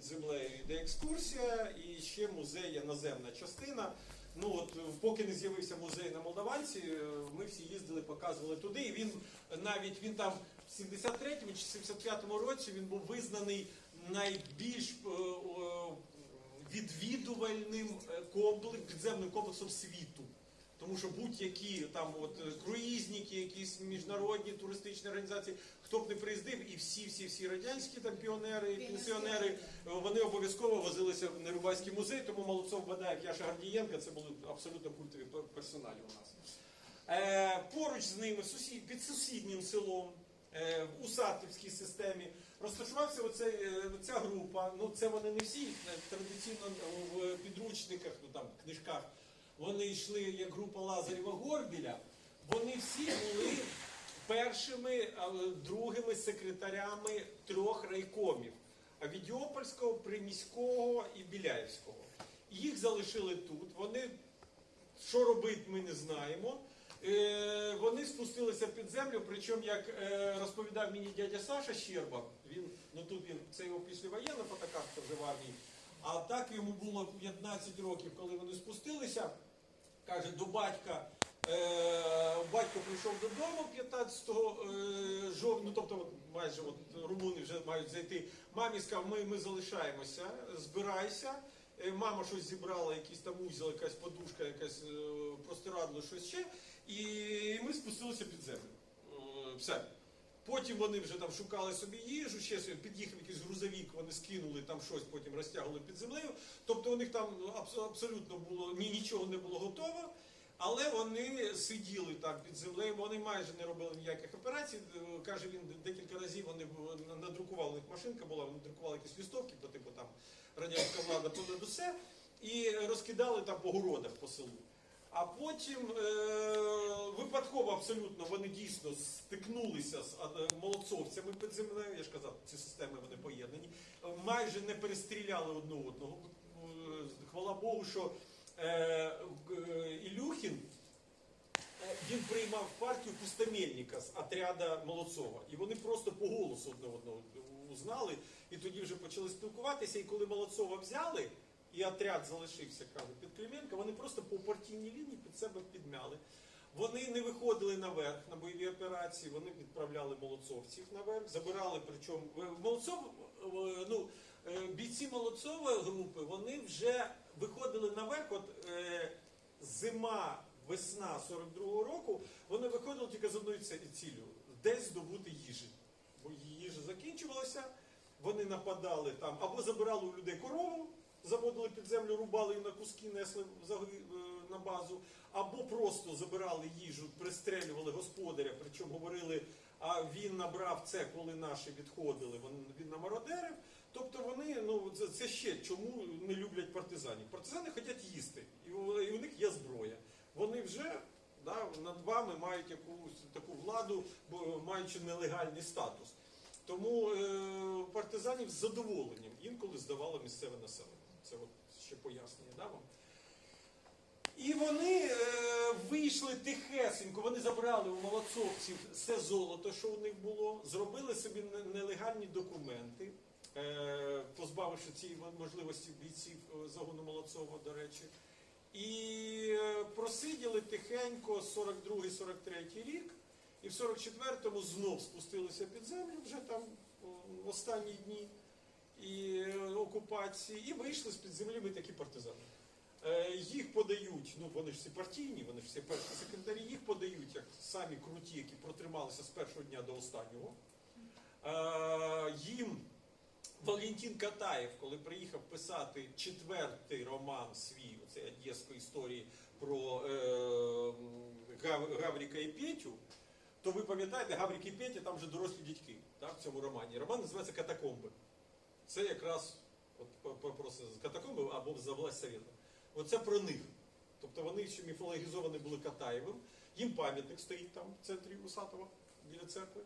під землею йде екскурсія, і ще музей є наземна частина. Ну от поки не з'явився музей на Молдаванці, е, ми всі їздили, показували туди. І він навіть він там в 73-му чи 75-му році він був визнаний найбільш е, відвідувальним е, комплекс, підземним комплексом світу. Тому що будь-які там от е, круїзники, якісь міжнародні туристичні організації, хто б не приїздив, і всі, всі, всі радянські там піонери, пенсіонери, е, вони обов'язково возилися в Нерубайський музей, тому Молодцов Бадаєв, Яша Гордієнка, це були абсолютно культові персоналі у нас. Е, поруч з ними, сусід, під сусіднім селом, е, в Усатівській системі, розташувався оце, е, ця група. Ну, це вони не всі е, традиційно в підручниках, ну там книжках. Вони йшли як група Лазарєва Горбіля. Вони всі були першими, другими секретарями трьох райкомів: Авідіопольського, Приміського і Біляївського. Їх залишили тут. Вони що робити, ми не знаємо. Е, вони спустилися під землю, причому, як е, розповідав мені дядя Саша Щерба, він, ну тут він, це його післявоєнна фотокартка вже в армії, а так йому було 15 років, коли вони спустилися, каже, до батька, е, батько прийшов додому 15 е, жовтня, ну тобто майже от, румуни вже мають зайти, мамі сказав, ми, ми залишаємося, збирайся. Е, Мама щось зібрала, якийсь там узіл, якась подушка, якась простирадло, щось ще. І ми спустилися під землю. Все. Потім вони вже там шукали собі їжу, ще собі, під'їхав якийсь грузовік, вони скинули там щось, потім розтягували під землею. Тобто у них там абс- абсолютно було ні, нічого не було готово. Але вони сиділи там під землею, вони майже не робили ніяких операцій. Каже він декілька разів вони надрукували, у машинка була, вони друкували якісь лістовки, по типу там радянська влада понад усе, і розкидали там по городах по селу. А потім е, випадково абсолютно вони дійсно стикнулися з е, молодцовцями під землею. Я ж казав, ці системи вони поєднані. Майже не перестріляли одне одного. Е, Хвала Богу, що е, е, Ілюхін е, він приймав партію пустомельника з отряда Молодцова. І вони просто по голосу одне одного узнали, і тоді вже почали спілкуватися. І коли Молодцова взяли, і отряд залишився каже, під Клименка, вони просто по партійній лінії під себе підмяли. Вони не виходили наверх на бойові операції, вони відправляли молодцовців наверх, забирали, причому е, Молодцов, е, ну, е, бійці Молодцова групи, вони вже виходили наверх, от зима, весна 42-го року, вони виходили тільки з одною ці- ціллю десь здобути їжі. Бо їжа закінчувалася, вони нападали там, або забирали у людей корову, заводили під землю, рубали її на куски, несли е, на базу, або просто забирали їжу, пристрелювали господаря, причому говорили, а він набрав це, коли наші відходили, він намародерив. Тобто вони, ну це, це ще чому не люблять партизанів. Партизани хочуть їсти, і у, і у них є зброя. Вони вже да, над вами мають якусь таку владу, бо маючи нелегальний статус. Тому е, партизанів з задоволенням інколи здавало місцеве населення. Це от ще пояснення да, вам. І вони е, вийшли тихесенько, вони забрали у молодцовців все золото, що у них було, зробили собі нелегальні документи, е, позбавивши цієї можливості бійців е, загону Молодцова, до речі. І е, просиділи тихенько 42-43 рік, і в 44-му знов спустилися під землю вже там останні дні і е, окупації, і вийшли з-під землі ми такі партизани. Е, Їх подають, ну вони ж всі партійні, вони ж всі перші секретарі, їх подають як самі круті, які протрималися з першого дня до останнього. Е, Їм Валентин Катаєв, коли приїхав писати четвертий роман свій, оце одеської історії про Гав- Гавріка і Петю, то ви пам'ятаєте, Гаврік і Петя там вже дорослі дітки так, в цьому романі. Роман називається Катакомби. Це якраз от, просто катакомби або за власть Совєта. Оце про них. Тобто вони ще міфологізовані були Катаєвим. Їм пам'ятник стоїть там в центрі Усатова біля церкви.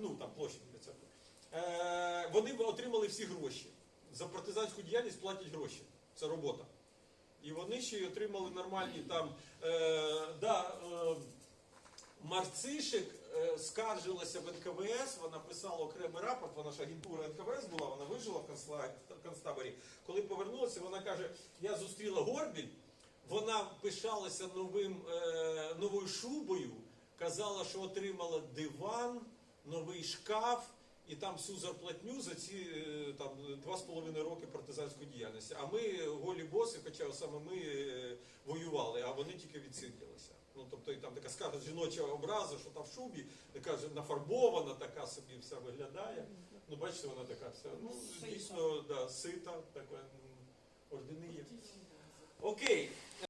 Ну там площа біля церкви. Е, вони отримали всі гроші. За партизанську діяльність платять гроші. Це робота. І вони ще й отримали нормальні там. Е, да, е, Марцишик е, скаржилася в НКВС, вона писала окремий рапорт, вона ж агентура НКВС була, вона вижила в концтаборі. Коли повернулася, вона каже: я зустріла Горбіль, вона пишалася новим, е, новою шубою, казала, що отримала диван, новий шкаф. І там всю зарплатню за ці е, там два з половиною роки партизанської діяльності. А ми голі боси, хоча саме ми е, воювали, а вони тільки відсиділися. Ну тобто і там така скажа жіноча образа, що там в шубі, така ж нафарбована, така собі вся виглядає. Ну бачите, вона така вся. Ну дійсно, да, сита, така м, ордени є. Окей.